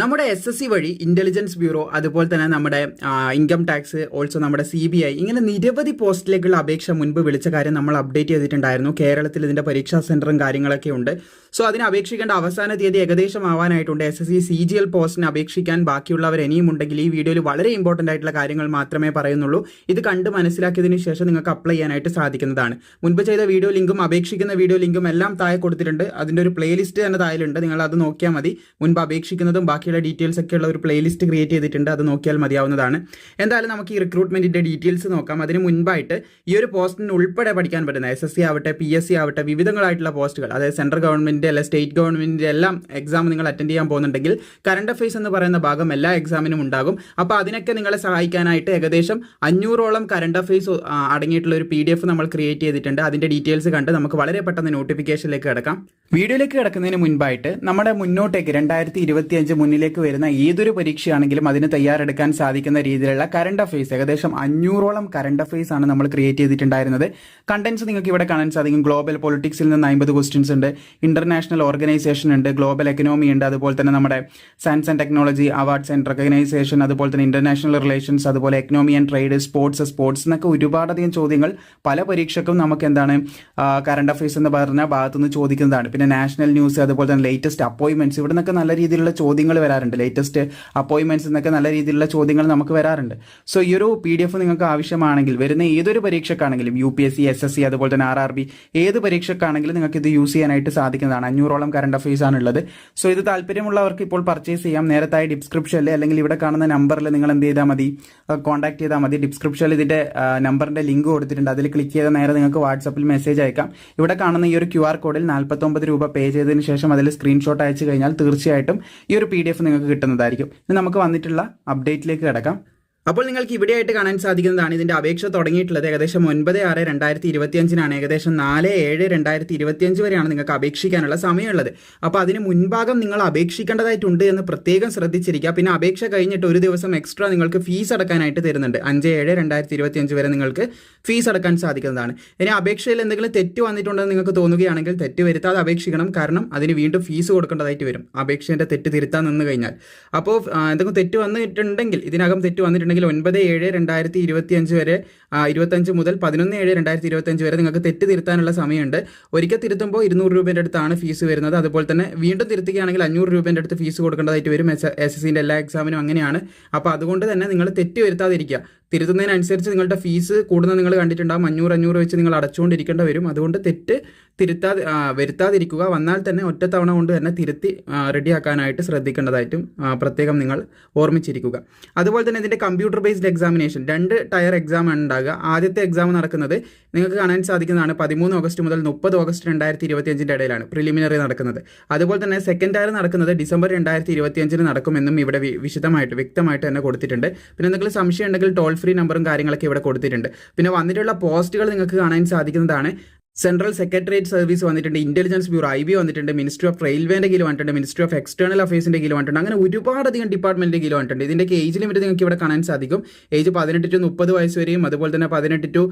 നമ്മുടെ S S C വഴി intelligence bureau അതുപോലെ തന്നെ നമ്മുടെ ഇൻകം ടാക്സ് ഓൾസോ നമ്മുടെ സി ബി ഐ ഇങ്ങനെ നിരവധി പോസ്റ്റിലേക്കുള്ള അപേക്ഷ മുൻപ് വിളിച്ച കാര്യം നമ്മൾ അപ്ഡേറ്റ് ചെയ്തിട്ടുണ്ടായിരുന്നു. കേരളത്തിൽ ഇതിന്റെ പരീക്ഷാ സെന്ററും കാര്യങ്ങളൊക്കെ ഉണ്ട്. സോ അതിന് അപേക്ഷിക്കേണ്ട അവസാന തീയതി ഏകദേശം ആവാനായിട്ടുണ്ട്. S S C C G L പോസ്റ്റിന് അപേക്ഷിക്കാൻ ബാക്കിയുള്ളവർ ഇനിയും ഉണ്ടെങ്കിൽ ഈ വീഡിയോയിൽ വളരെ ഇമ്പോർട്ടന്റ് ആയിട്ടുള്ള കാര്യങ്ങൾ മാത്രമേ പറയുന്നുള്ളൂ. ഇത് കണ്ട് മനസ്സിലാക്കിയതിന് ശേഷം നിങ്ങൾക്ക് അപ്ലൈ ചെയ്യാനായിട്ട് സാധിക്കുന്നതാണ്. മുൻപ് ചെയ്ത വീഡിയോ ലിങ്കും അപേക്ഷിക്കുന്ന വീഡിയോ ലിങ്കും എല്ലാം താഴെ കൊടുത്തിട്ടുണ്ട്. അതിന്റെ ഒരു പ്ലേലിസ്റ്റ് തന്നെ താഴെ ഉണ്ട് നിങ്ങൾ അത് നോക്കിയാൽ മതി. മുൻപ് അപേക്ഷിക്കുന്നതും ബാക്കിയുള്ള ഡീറ്റെയിൽസ് ഒക്കെ ഉള്ള ഒരു പ്ലേലിസ്റ്റ് ക്രിയേറ്റ് ചെയ്തിട്ടുണ്ട്. അത് നോക്കിയാൽ മതിയാവുന്നതാണ്. എന്തായാലും നമുക്ക് ഈ റിക്രൂട്ട്മെന്റിന്റെ ഡീറ്റെയിൽസ് നോക്കാം. അതിന് മുൻപായിട്ട് ഈ ഒരു പോസ്റ്റിന് ഉൾപ്പെടെ പഠിക്കാൻ പറ്റുന്ന എസ് എസ് സി ആവട്ടെ പി എസ് സി ആവട്ടെ വിവിധങ്ങളായിട്ടുള്ള പോസ്റ്റുകൾ അതായത് സെൻട്രൽ ഗവൺമെന്റിന്റെ അല്ലെ സ്റ്റേറ്റ് ഗവൺമെന്റിന്റെ എല്ലാം എക്സാം നിങ്ങൾ അറ്റൻഡ് ചെയ്യാൻ പോകുന്നുണ്ടെങ്കിൽ കറണ്ട് അഫയേഴ്സ് എന്ന് പറയുന്ന ഭാഗം എല്ലാ എക്സാമിനും ഉണ്ടാകും. അപ്പോൾ അതിനൊക്കെ നിങ്ങളെ സഹായിക്കാനായിട്ട് ഏകദേശം അഞ്ഞൂറോളം കറണ്ട് അഫയേഴ്സ് അടങ്ങിയിട്ടുള്ള ഒരു പി ഡി എഫ് നമ്മൾ ക്രിയേറ്റ് ചെയ്തിട്ടുണ്ട്. അതിന്റെ ഡീറ്റെയിൽസ് കണ്ട് നമുക്ക് വളരെ പെട്ടെന്ന് നോട്ടിഫിക്കേഷനിലേക്ക് കിടക്കാം. വീഡിയോയിലേക്ക് കിടക്കുന്നതിന് മുൻപായിട്ട് നമ്മുടെ മുന്നോട്ടേക്ക് രണ്ടായിരത്തി ഇരുപത്തി അഞ്ച് മുന്നിലേക്ക് വരുന്ന ഏതൊരു പരീക്ഷയാണെങ്കിലും അതിന് തയ്യാറെടുക്കാൻ സാധിക്കുന്ന രീതിയിലുള്ള കറണ്ട് അഫയേഴ്സ് ഏകദേശം അഞ്ഞൂറോളം കറണ്ട് അഫയേഴ്സ് ആണ് നമ്മൾ ക്രിയേറ്റ് ചെയ്തിട്ടുണ്ടായിരുന്നത്. കണ്ടന്റ്സ് നിങ്ങൾക്ക് ഇവിടെ കാണാൻ സാധിക്കും. ഗ്ലോബൽ പൊളിറ്റിക്സിൽ നിന്ന് അമ്പത് ക്വസ്റ്റ്യൻസ് ഉണ്ട്. ഇന്റർനാഷണൽ ഓർഗനൈസേഷൻ ഉണ്ട്. ഗ്ലോബൽ എക്കണോമി ഉണ്ട്. അതുപോലെ തന്നെ നമ്മുടെ science and technology awards and recognition അതുപോലെ തന്നെ ഇന്റർനാഷണൽ റിലേഷൻസ് അതുപോലെ economy and trade sports sports എന്നൊക്കെ ഒരുപാടധികം ചോദ്യങ്ങൾ പല പരീക്ഷക്കും നമുക്ക് എന്താണ് കറണ്ട് അഫയേഴ്സ് എന്ന് പറഞ്ഞ ഭാഗത്തുനിന്ന് ചോദിക്കുന്നതാണ്. പിന്നെ നാഷണൽ ന്യൂസ് അതുപോലെ തന്നെ ലേറ്റസ്റ്റ് അപ്പോയിൻമെന്റ്സ് ഇവിടെ നിന്നൊക്കെ നല്ല രീതിയിലുള്ള ചോദ്യങ്ങൾ വരാറുണ്ട്. ലേറ്റസ്റ്റ് അപ്പോയിൻമെന്റ്സ് എന്നൊക്കെ നല്ല രീതിയിലുള്ള ചോദ്യങ്ങൾ നമുക്ക് വരാറുണ്ട്. സോ ഈ ഒരു പി ഡി എഫ് നിങ്ങൾക്ക് ആവശ്യമാണെങ്കിൽ വരുന്ന ഏതൊരു പരീക്ഷക്കാണെങ്കിലും U P S C S S C അതുപോലെ തന്നെ ആർ ആർ ബി ഏത് പരീക്ഷക്കാണെങ്കിലും നിങ്ങൾക്ക് ഇത് യൂസ് ചെയ്യാനായിട്ട് സാധിക്കുന്നതാണ്. അഞ്ഞൂറോളം കറണ്ട് അഫയേഴ്സ് ആണുള്ളത്. സോ ഇത് താല്പര്യമുള്ളവർക്ക് ഇപ്പോൾ പർച്ചേസ് ചെയ്യാം. നേരത്തായി ഡിസ്ക്രിപ്ഷനിൽ അല്ലെങ്കിൽ ഇവിടെ കാണുന്ന നമ്പറിൽ നിങ്ങൾ എന്ത് ചെയ്താൽ മതി? കോൺടാക്ട് ചെയ്താൽ മതി. ഡിസ്ക്രിപ്ഷനിൽ ഇതിന്റെ നമ്പറിന്റെ ലിങ്ക് കൊടുത്തിട്ടുണ്ട്. അതിൽ ക്ലിക്ക് ചെയ്ത നേരെ നിങ്ങൾക്ക് വാട്സപ്പിൽ മെസ്സേജ് അയക്കാം. ഇവിടെ കാണുന്ന ഈ ഒരു ക്യു ആർ കോഡിൽ നാൽപ്പത്തൊമ്പത് രൂപ പേ ചെയ്തതിന് ശേഷം അതിൽ സ്ക്രീൻഷോട്ട് അയച്ചു കഴിഞ്ഞാൽ തീർച്ചയായിട്ടും ഈ ഒരു പി ഡി എഫ് നിങ്ങൾക്ക് കിട്ടുന്നതായിരിക്കും. ഇനി നമുക്ക് വന്നിട്ടുള്ള അപ്ഡേറ്റിലേക്ക് കിടക്കാം. അപ്പോൾ നിങ്ങൾക്ക് ഇവിടെയായിട്ട് കാണാൻ സാധിക്കുന്നതാണ് ഇതിന്റെ അപേക്ഷ തുടങ്ങിയിട്ടുള്ളത്. ഏകദേശം ഒൻപത് ആറ് രണ്ടായിരത്തി ഇരുപത്തിയഞ്ചിനാണ് ഏകദേശം നാല് ഏഴ് രണ്ടായിരത്തി ഇരുപത്തിയഞ്ച് വരെയാണ് നിങ്ങൾക്ക് അപേക്ഷിക്കാനുള്ള സമയമുള്ളത്. അപ്പോൾ അതിന് മുൻഭാഗം നിങ്ങൾ അപേക്ഷിക്കേണ്ടതായിട്ടുണ്ട് എന്ന് പ്രത്യേകം ശ്രദ്ധിച്ചിരിക്കുക. പിന്നെ അപേക്ഷ കഴിഞ്ഞിട്ട് ഒരു ദിവസം എക്സ്ട്രാ നിങ്ങൾക്ക് ഫീസ് അടക്കാനായിട്ട് തരുന്നുണ്ട്. അഞ്ച് ഏഴ് രണ്ടായിരത്തി ഇരുപത്തിയഞ്ച് വരെ നിങ്ങൾക്ക് ഫീസ് അടക്കാൻ സാധിക്കുന്നതാണ്. ഇനി അപേക്ഷയിൽ എന്തെങ്കിലും തെറ്റ് വന്നിട്ടുണ്ടെന്ന് നിങ്ങൾക്ക് തോന്നുകയാണെങ്കിൽ തെറ്റ് വരുത്താതെ അപേക്ഷിക്കണം. കാരണം അതിന് വീണ്ടും ഫീസ് കൊടുക്കേണ്ടതായിട്ട് വരും. അപേക്ഷേന്റെ തെറ്റ് തിരുത്താൻ നിന്ന് കഴിഞ്ഞാൽ. അപ്പോൾ എന്തെങ്കിലും തെറ്റ് വന്നിട്ടുണ്ടെങ്കിൽ ഇതിനകം തെറ്റ് വന്നിട്ടുണ്ടെങ്കിൽ ഉണ്ടെങ്കിൽ ഒൻപത് ഏഴ് രണ്ടായിരത്തി ഇരുപത്തി അഞ്ച് വരെ ഇരുപത്തഞ്ച് മുതൽ പതിനൊന്ന് ഏഴ് രണ്ടായിരത്തി ഇരുപത്തഞ്ച് വരെ നിങ്ങൾക്ക് തെറ്റ് തിരുത്താനുള്ള സമയമുണ്ട്. ഒരിക്കൽ തിരുത്തുമ്പോൾ ഇരുന്നൂറ് രൂപേന്റെ അടുത്താണ് ഫീസ് വരുന്നത്. അതുപോലെ തന്നെ വീണ്ടും തിരുത്തുകയാണെങ്കിൽ അഞ്ഞൂറ് രൂപേന്റെ അടുത്ത് ഫീസ് കൊടുക്കേണ്ടതായിട്ട് വരും എസ് എസ് സിന്റെ എല്ലാ എക്സാമിനും അങ്ങനെയാണ്. അപ്പോൾ അതുകൊണ്ട് തന്നെ നിങ്ങൾ തെറ്റ് വരുത്താതിരിക്കുക. തിരുത്തുന്നതിനനുസരിച്ച് നിങ്ങളുടെ ഫീസ് കൂടുന്നത് നിങ്ങൾ കണ്ടിട്ടുണ്ടാകും അഞ്ഞൂറ് അഞ്ഞൂറ് വെച്ച് നിങ്ങൾ അടച്ചുകൊണ്ടിരിക്കേണ്ട വരും. അതുകൊണ്ട് തെറ്റ് തിരുത്താതെ വരുത്താതിരിക്കുക. വന്നാൽ തന്നെ ഒറ്റത്തവണ കൊണ്ട് തന്നെ തിരുത്തി റെഡിയാക്കാനായിട്ട് ശ്രദ്ധിക്കേണ്ടതായിട്ടും പ്രത്യേകം നിങ്ങൾ ഓർമ്മിച്ചിരിക്കുക. അതുപോലെ തന്നെ ഇതിന്റെ കമ്പ്യൂട്ടർ ബേസ്ഡ് എക്സാമിനേഷൻ രണ്ട് ടയർ എക്സാം ആണ് ഉണ്ടാകുക ആദ്യത്തെ എക്സാം നടക്കുന്നത് നിങ്ങൾക്ക് കാണാൻ സാധിക്കുന്നതാണ് പതിമൂന്ന് ഓഗസ്റ്റ് മുതൽ മുപ്പത് ഓഗസ്റ്റ് രണ്ടായിരത്തി ഇരുപത്തിയഞ്ചിന്റെ ഇടയിലാണ് പ്രിലിമിനറി നടക്കുന്നത്. അതുപോലെ തന്നെ സെക്കൻഡ് ടയർ നടക്കുന്നത് ഡിസംബർ രണ്ടായിരത്തി ഇരുപത്തിയഞ്ചിന് നടക്കുമെന്നും ഇവിടെ വിശദമായിട്ട് വ്യക്തമായിട്ട് തന്നെ കൊടുത്തിട്ടുണ്ട്. പിന്നെ എന്തെങ്കിലും സംശയം ഉണ്ടെങ്കിൽ ടോൾ ഫ്രീ നമ്പറും കാര്യങ്ങളൊക്കെ ഇവിടെ കൊടുത്തിട്ടുണ്ട്. പിന്നെ വന്നിട്ടുള്ള പോസ്റ്റുകൾ നിങ്ങൾക്ക് കാണാൻ സാധിക്കുന്നതാണ്. സെൻട്രൽ സെക്രട്ടേറിയറ്റ് സർവീസ് വന്നിട്ടുണ്ട് ഇന്റലിജൻസ് ബ്യൂറോ ഐ ബി വന്നിട്ടുണ്ട് മിനിസ്ട്രി ഓഫ് റെയിൽവേന്റെ കീഴിൽ വന്നിട്ടുണ്ട് മിനിസ്ട്രി ഓഫ് എക്സ്റ്റേണൽ അഫയേഴ്സിന്റെ കീഴിൽ വന്നിട്ടുണ്ട് അങ്ങനെ ഒരുപാടധികം ഡിപ്പാർട്ട്മെന്റിന്റെ കീഴിൽ വന്നിട്ടുണ്ട്. ഇതിന്റെ ഏജ് ലിമിറ്റ് നിങ്ങൾക്ക് ഇവിടെ കാണാൻ സാധിക്കും. ഏജ് പതിനെട്ട് ടു മുപ്പത് വയസ്സ് വരെയും അതുപോലെ തന്നെ പതിനെട്ട് ടു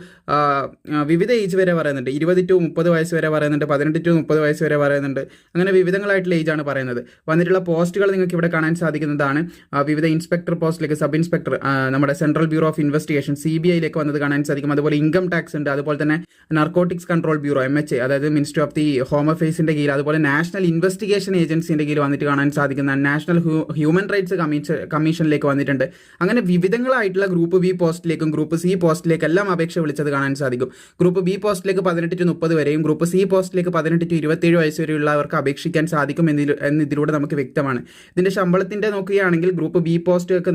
വിവിധ ഏജ് വരെ പറയുന്നുണ്ട്. ഇരുപത് ടു മുപ്പത് വയസ്സ് വരെ പറയുന്നുണ്ട് പതിനെട്ട് ടു മുപ്പത് വയസ്സ് വരെ പറയുന്നുണ്ട്. അങ്ങനെ വിവിധങ്ങളായിട്ടുള്ള ഏജാണ് പറയുന്നത്. വന്നിട്ടുള്ള പോസ്റ്റുകൾ നിങ്ങൾക്ക് ഇവിടെ കാണാൻ സാധിക്കുന്നതാണ്. വിവിധ ഇൻസ്പെക്ടർ പോസ്റ്റിലേക്ക് സബ് ഇൻസ്പെക്ടർ നമ്മുടെ central bureau of investigation C B ഐയിലേക്ക് വന്നത് കാണാൻ സാധിക്കും. അതുപോലെ ഇൻകം ടാക്സ് ഉണ്ട് അതുപോലെ തന്നെ narcotics control bureau M H അതായത് മിനിസ്ട്രി ഓഫ് ദി ഹോം അഫയേഴ്സിന്റെ കീഴിൽ അതുപോലെ നാഷണൽ ഇൻവെസ്റ്റിഗേഷൻ ഏജൻസിന്റെ കീഴിൽ വന്നിട്ട് കാണാൻ സാധിക്കുന്ന നാഷണൽ ഹ്യൂമൻ റൈറ്റ്സ് കമ്മീഷനിലേക്ക് വന്നിട്ടുണ്ട്. അങ്ങനെ വിവിധങ്ങളായിട്ടുള്ള ഗ്രൂപ്പ് ബി പോസ്റ്റിലേക്കും ഗ്രൂപ്പ് സി പോസ്റ്റിലേക്കും എല്ലാം അപേക്ഷ വിളിച്ചത് കാണാൻ സാധിക്കും. ഗ്രൂപ്പ് ബി പോസ്റ്റിലേക്ക് പതിനെട്ട് ടു മുപ്പത് വരെയും ഗ്രൂപ്പ് സി പോസ്റ്റിലേക്ക് പതിനെട്ട് ടു ഇരുപത്തേഴ് വയസ്സ് വരെയുള്ളവർക്ക് അപേക്ഷിക്കാൻ സാധിക്കും എന്നതിൽ എന്നിതിലൂടെ നമുക്ക് വ്യക്തമാണ്. ഇതിന്റെ ശമ്പളത്തിന്റെ നോക്കുകയാണെങ്കിൽ ഗ്രൂപ്പ് ബി പോസ്റ്റ് ഒക്കെ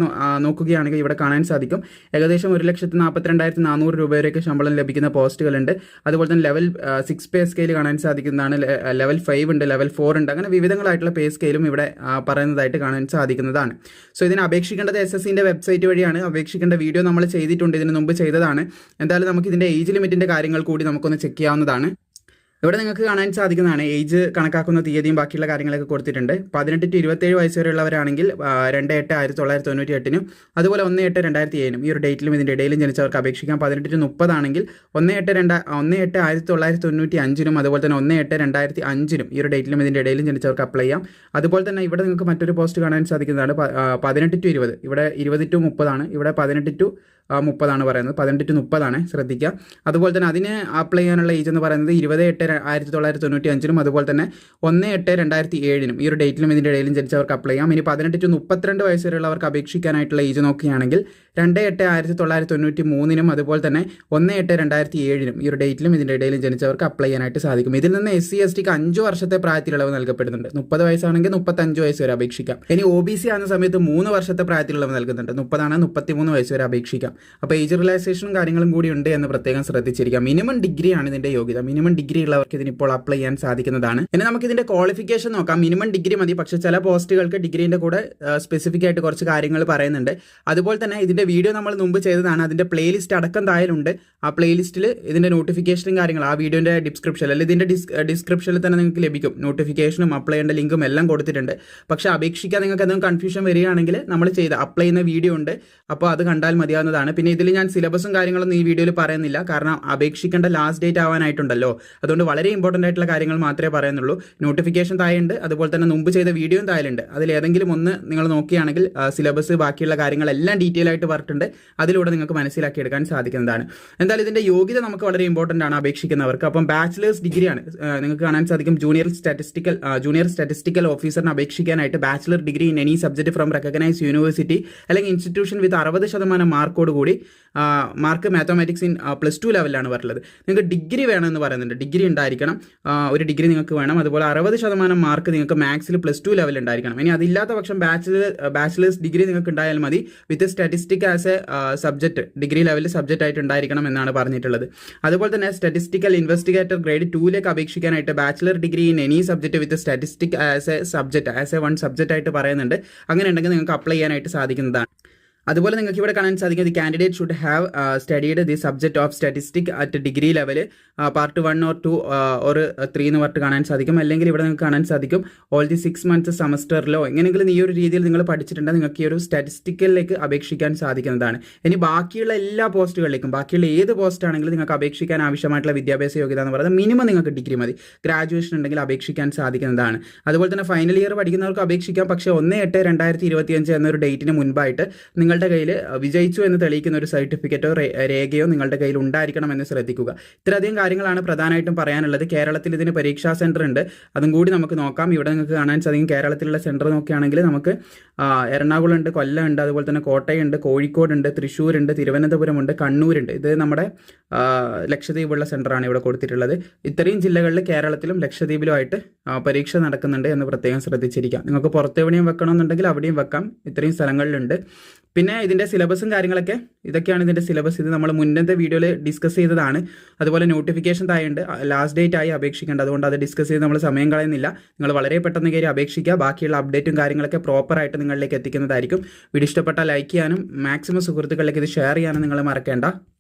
നോക്കുകയാണെങ്കിൽ ഇവിടെ കാണാൻ സാധിക്കും. ഏകദേശം ഒരു ലക്ഷത്തി നാൽപ്പത്തിരണ്ടായിരത്തി നാനൂറ് രൂപ വരെയൊക്കെ ശമ്പളം ലഭിക്കുന്ന പോസ്റ്റുകളുണ്ട്. അതുപോലെ തന്നെ ലെവൽ സിക്സ് പേ സ്കെയിൽ കാണാൻ സാധിക്കുന്നതാണ്. ലെവൽ ഫൈവ് ഉണ്ട് ലെവൽ ഫോർ ഉണ്ട്. അങ്ങനെ വിവിധങ്ങളായിട്ടുള്ള പേ സ്കെയിലും ഇവിടെ പറയുന്നതായിട്ട് കാണാൻ സാധിക്കുന്നതാണ്. സോ ഇതിന് അപേക്ഷിക്കേണ്ടത് എസ് എസ് സിന്റെ വെബ്സൈറ്റ് വഴിയാണ്. അപേക്ഷിക്കേണ്ട വീഡിയോ നമ്മൾ ചെയ്തിട്ടുണ്ട്. ഇതിന് മുമ്പ് ചെയ്തതാണ്. എന്തായാലും നമുക്ക് ഇതിന്റെ ഏജ് ലിമിറ്റിന്റെ കാര്യങ്ങൾ കൂടി നമുക്കൊന്ന് ചെക്ക് ചെയ്യാവുന്നതാണ്. ഇവിടെ നിങ്ങൾക്ക് കാണാൻ സാധിക്കുന്നതാണ് ഏജ് കണക്കാക്കുന്ന തീയതിയും ബാക്കിയുള്ള കാര്യങ്ങളൊക്കെ കൊടുത്തിട്ടുണ്ട്. പതിനെട്ട് ടു ഇരുപത്തേഴ് വയസ്സ് വരെയുള്ളവരാണെങ്കിൽ രണ്ട് എട്ട് ആയിരത്തി തൊള്ളായിരത്തി തൊണ്ണൂറ്റി എട്ടിനും അതുപോലെ ഒന്ന് എട്ട് രണ്ടായിരത്തി ഏഴിനും ഈ ഒരു ഡേറ്റിലും ഇതിന്റെ ഇടയിലും ജനിച്ചവർക്ക് അപേക്ഷിക്കാം. പതിനെട്ട് ടു മുപ്പതാണെങ്കിൽ ഒന്ന് എട്ട് രണ്ടാ ഒന്ന് എട്ട് ആയിരത്തി തൊള്ളായിരത്തി തൊണ്ണൂറ്റി അഞ്ചിനും അതുപോലെ തന്നെ ഒന്ന് എട്ട് രണ്ടായിരത്തി അഞ്ചിനും ഈ ഒരു ഡേറ്റിലും ഇതിന്റെ ഇടയിലും ജനിച്ചവർക്ക് അപ്ലൈ ചെയ്യാം. അതുപോലെ തന്നെ ഇവിടെ നിങ്ങൾക്ക് മറ്റൊരു പോസ്റ്റ് കാണാൻ സാധിക്കുന്നതാണ് പതിനെട്ട് ടു ഇരുപത്. ഇവിടെ ഇരുപത് ടു മുപ്പതാണ്. ഇവിടെ പതിനെട്ട് ടു മുപ്പതാണ് പറയുന്നത്. പതിനെട്ട് ടു മുപ്പതാണ് ശ്രദ്ധിക്കുക. അതുപോലെ തന്നെ അതിന് അപ്ലൈ ചെയ്യാനുള്ള ഏജ് എന്ന് പറയുന്നത് ഇരുപത് എട്ട് ര- ആയിരത്തി തൊള്ളായിരത്തി തൊണ്ണൂറ്റി അഞ്ചിനും അതുപോലെ തന്നെ ഒന്ന് എട്ട് രണ്ടായിരത്തി ഏഴിനും ഈ ഒരു ഡേറ്റിലും ഇതിന്റെ ഇടയിലും ജനിച്ചവർക്ക് അപ്ലൈ ചെയ്യാം. ഇനി പതിനെട്ട് ടു മുപ്പത്തിരണ്ട് വയസ്സ് വരെയുള്ളവർക്ക് അപേക്ഷിക്കാനായിട്ടുള്ള ഏജ് നോക്കുകയാണെങ്കിൽ രണ്ട് എട്ട് ആയിരത്തി തൊള്ളായിരത്തി തൊണ്ണൂറ്റി മൂന്നിനും അതുപോലെ തന്നെ ഒന്ന് എട്ട് രണ്ടായിരത്തി ഏഴിനും ഈ ഒരു ഡേറ്റിലും ഇതിന്റെ ഇടയിലും ജനിച്ചവർക്ക് അപ്ലൈ ചെയ്യാനായിട്ട് സാധിക്കും. ഇതിൽ നിന്ന് എസ് സി എസ് ടിക്ക് അഞ്ച് വർഷത്തെ പ്രായത്തിലുള്ളവ് നൽകപ്പെടുന്നുണ്ട്. മുപ്പത് വയസ്സാണെങ്കിൽ മുപ്പത്തഞ്ച് വയസ്സ് വരെ അപേക്ഷിക്കാം. ഇനി ഒ ബി സി ആകുന്ന സമയത്ത് മൂന്ന് വർഷത്തെ പ്രായത്തിലുള്ളവ് നൽകുന്നുണ്ട്. മുപ്പതാണ് മുപ്പത്തിമൂന്ന് വയസ്സ് വരെ അപേക്ഷിക്കാം. അപ്പോൾ ഏജ് റിലാക്സേഷനും കാര്യങ്ങളും കൂടി ഉണ്ട് എന്ന് പ്രത്യേകം ശ്രദ്ധിച്ചിരിക്കാം മിനിമം ഡിഗ്രിയാണ് ഇതിന്റെ യോഗ്യത. മിനിമം ഡിഗ്രി ഉള്ളവർക്ക് ഇതിനിപ്പോൾ അപ്ലൈ ചെയ്യാൻ സാധിക്കുന്നതാണ്. ഇനി നമുക്ക് ഇതിന്റെ ക്വാളിഫിക്കേഷൻ നോക്കാം. മിനിമം ഡിഗ്രി മതി. പക്ഷേ ചില പോസ്റ്റുകൾക്ക് ഡിഗ്രീന്റെ കൂടെ സ്പെസിഫിക് ആയിട്ട് കുറച്ച് കാര്യങ്ങൾ പറയുന്നുണ്ട്. അതുപോലെ തന്നെ ഇതിന്റെ വീഡിയോ നമ്മൾ മുമ്പ് ചെയ്തതാണ്. അതിന്റെ പ്ലേലിസ്റ്റ് അടക്കം തായാലുണ്ട് ആ പ്ലേലിസ്റ്റിൽ ഇതിന്റെ നോട്ടിഫിക്കേഷനും കാര്യങ്ങൾ ആ വീഡിയോന്റെ ഡിസ്ക്രിപ്ഷൻ അല്ലെങ്കിൽ ഇതിന്റെ ഡിസ്ക്രിപ്ഷനിൽ തന്നെ നിങ്ങൾക്ക് ലഭിക്കും. നോട്ടിഫിക്കേഷനും അപ്ലൈ ചെയ്യേണ്ട ലിങ്കും എല്ലാം കൊടുത്തിട്ടുണ്ട്. പക്ഷേ അപേക്ഷിക്കാൻ നിങ്ങൾക്ക് എന്തെങ്കിലും കൺഫ്യൂഷൻ വരികയാണെങ്കിൽ നമ്മൾ ചെയ്ത അപ്ലൈ ചെയ്യുന്ന വീഡിയോ ഉണ്ട്. അപ്പോൾ അത് കണ്ടാൽ മതിയാവുന്നതാണ്. പിന്നെ ഇതിൽ ഞാൻ സിലബസും കാര്യങ്ങളൊന്നും ഈ വീഡിയോയിൽ പറയുന്നില്ല. കാരണം അപേക്ഷിക്കേണ്ട ലാസ്റ്റ് ഡേറ്റ് ആവാനായിട്ടുണ്ടല്ലോ. അതുകൊണ്ട് വളരെ ഇമ്പോർട്ടന്റ് ആയിട്ടുള്ള കാര്യങ്ങൾ മാത്രമേ പറയുന്നുള്ളൂ. നോട്ടിഫിക്കേഷൻ തായുണ്ട് അതുപോലെ തന്നെ മുമ്പ് ചെയ്ത വീഡിയോയും തായാലുണ്ട് അതിൽ ഏതെങ്കിലും ഒന്ന് നിങ്ങൾ നോക്കുകയാണെങ്കിൽ സിലബസ് ബാക്കിയുള്ള കാര്യങ്ങൾ എല്ലാം ഡീറ്റെയിൽ ആയിട്ട് പറഞ്ഞിട്ടുണ്ട്. അതിലൂടെ നിങ്ങൾക്ക് മനസ്സിലാക്കി എടുക്കാൻ സാധിക്കുന്നതാണ്. എന്തായാലും ഇതിന്റെ യോഗ്യത നമുക്ക് വളരെ ഇമ്പോർട്ടന്റ് ആണ് അപേക്ഷിക്കുന്നവർക്ക്. അപ്പം ബാച്ചിലേഴ്സ് ഡിഗ്രിയാണ് നിങ്ങൾക്ക് കാണാൻ സാധിക്കും ജൂനിയർ സ്റ്റാറ്റിസ്റ്റിക്കൽ ജൂനിയർ സ്റ്റാറ്റിസ്റ്റിക്കൽ ഓഫീസറിന് അപേക്ഷിക്കാനായിട്ട് bachelor degree in any subject from recognise university അല്ലെങ്കിൽ ഇൻസ്റ്റിറ്റ്യൂഷൻ വിത്ത് അറുപത് ശതമാനം മാർക്കോട് കൂടി mark mathematics in plus two ലെവലിലാണ് വരുന്നത് നിങ്ങൾക്ക് ഡിഗ്രി വേണമെന്ന് പറയുന്നുണ്ട്. ഡിഗ്രി ഉണ്ടായിരിക്കണം. ഒരു ഡിഗ്രി നിങ്ങൾക്ക് വേണം. അതുപോലെ അറുപത് ശതമാനം മാർക്ക് നിങ്ങൾക്ക് മാത്സിൽ പ്ലസ് ടു ലെവൽ ഉണ്ടായിരിക്കണം. ഇനി അതില്ലാത്ത പക്ഷം ബാച്ചിലർ ബാച്ചിലേഴ്സ് ഡിഗ്രി നിങ്ങൾക്ക് ഉണ്ടായാൽ മതി. With statistic as a subject degree ലെവലിൽ സബ്ജക്റ്റ് ആയിട്ട് ഉണ്ടായിരിക്കണം എന്നാണ് പറഞ്ഞിട്ടുള്ളത്. അതുപോലെ തന്നെ സ്റ്റാറ്റിസ്റ്റിക്കൽ ഇൻവെസ്റ്റിഗേറ്റർ ഗ്രേഡ് ടൂയിലേക്ക് അപേക്ഷിക്കാനായിട്ട് bachelor degree in any subject with statistic as a subject as a one subject ആയിട്ട് പറയുന്നുണ്ട്. അങ്ങനെ ഉണ്ടെങ്കിൽ നിങ്ങൾക്ക് അപ്ലൈ ചെയ്യാനായിട്ട് സാധിക്കുന്നതാണ്. അതുപോലെ നിങ്ങൾക്ക് ഇവിടെ കാണാൻ സാധിക്കും the candidate should have studied the subject of statistic at degree level part one or two or three എന്ന് പറഞ്ഞിട്ട് കാണാൻ സാധിക്കും. അല്ലെങ്കിൽ ഇവിടെ നിങ്ങൾക്ക് കാണാൻ സാധിക്കും ഓൾ ദി സിക്സ് മന്ത്സ് സെമസ്റ്ററിലോ എങ്ങനെയെങ്കിലും ഈ ഒരു രീതിയിൽ നിങ്ങൾ പഠിച്ചിട്ടുണ്ടെങ്കിൽ നിങ്ങൾക്ക് ഈ ഒരു സ്റ്റാറ്റിസ്റ്റിക്കലിലേക്ക് അപേക്ഷിക്കാൻ സാധിക്കുന്നതാണ്. ഇനി ബാക്കിയുള്ള എല്ലാ പോസ്റ്റുകളിലേക്കും ബാക്കിയുള്ള ഏത് പോസ്റ്റ് ആണെങ്കിലും നിങ്ങൾക്ക് അപേക്ഷിക്കാൻ ആവശ്യമായിട്ടുള്ള വിദ്യാഭ്യാസ യോഗ്യത എന്ന് പറയുന്നത് മിനിമം നിങ്ങൾക്ക് ഡിഗ്രി മതി. ഗ്രാജുവേഷൻ ഉണ്ടെങ്കിൽ അപേക്ഷിക്കാൻ സാധിക്കുന്നതാണ്. അതുപോലെ തന്നെ ഫൈനൽ ഇയർ പഠിക്കുന്നവർക്ക് അപേക്ഷിക്കാം. പക്ഷേ ഒന്ന് എട്ട് രണ്ടായിരത്തി ഇരുപത്തിയഞ്ച് എന്നൊരു ഡേറ്റിന് മുൻപായിട്ട് നിങ്ങളുടെ കയ്യിൽ വിജയിച്ചു എന്ന് തെളിയിക്കുന്ന ഒരു സർട്ടിഫിക്കറ്റോ രേഖയോ നിങ്ങളുടെ കയ്യിൽ ഉണ്ടായിരിക്കണം എന്ന് ശ്രദ്ധിക്കുക. ഇത്രയധികം കാര്യങ്ങളാണ് പ്രധാനമായിട്ടും പറയാനുള്ളത്. കേരളത്തിൽ ഇതിന് പരീക്ഷാ സെന്റർ ഉണ്ട്. അതും കൂടി നമുക്ക് നോക്കാം. ഇവിടെ നിങ്ങൾക്ക് കാണാൻ സാധിക്കും. കേരളത്തിലുള്ള സെന്റർ നോക്കുകയാണെങ്കിൽ നമുക്ക് എറണാകുളം ഉണ്ട് കൊല്ലം ഉണ്ട് അതുപോലെ തന്നെ കോട്ടയുണ്ട് കോഴിക്കോടുണ്ട് തൃശ്ശൂരുണ്ട് തിരുവനന്തപുരമുണ്ട് കണ്ണൂരുണ്ട് ഇത് നമ്മുടെ ലക്ഷദ്വീപുള്ള സെന്ററാണ് ഇവിടെ കൊടുത്തിട്ടുള്ളത്. ഇത്രയും ജില്ലകളിൽ കേരളത്തിലും ലക്ഷദ്വീപിലുമായിട്ട് പരീക്ഷ നടക്കുന്നുണ്ട് എന്ന് പ്രത്യേകം ശ്രദ്ധിച്ചിരിക്കാം. നിങ്ങൾക്ക് പുറത്തെവിടെയും വെക്കണമെന്നുണ്ടെങ്കിൽ അവിടെയും വെക്കാം. ഇത്രയും സ്ഥലങ്ങളിലുണ്ട്. പിന്നെ ഇതിന്റെ സിലബസും കാര്യങ്ങളൊക്കെ ഇതൊക്കെയാണ് ഇതിന്റെ സിലബസ്. ഇത് നമ്മൾ മുന്നത്തെ വീഡിയോയിൽ ഡിസ്കസ് ചെയ്തതാണ്. അതുപോലെ നോട്ടിഫിക്കേഷൻ തായുണ്ട് ലാസ്റ്റ് ഡേറ്റ് ആയി അപേക്ഷിക്കേണ്ട. അതുകൊണ്ട് അത് ഡിസ്കസ് ചെയ്ത് നമ്മൾ സമയം കളയുന്നില്ല. നിങ്ങൾ വളരെ പെട്ടെന്ന് കയറി അപേക്ഷിക്കുക. ബാക്കിയുള്ള അപ്ഡേറ്റും കാര്യങ്ങളൊക്കെ പ്രോപ്പറായിട്ട് നിങ്ങളിലേക്ക് എത്തിക്കുന്നതായിരിക്കും. വീഡിയോ ഇഷ്ടപ്പെട്ടാൽ ലൈക്ക് ചെയ്യാനും മാക്സിമം സുഹൃത്തുക്കളിലേക്ക് ഇത് ഷെയർ ചെയ്യാനും നിങ്ങൾ മറക്കേണ്ട.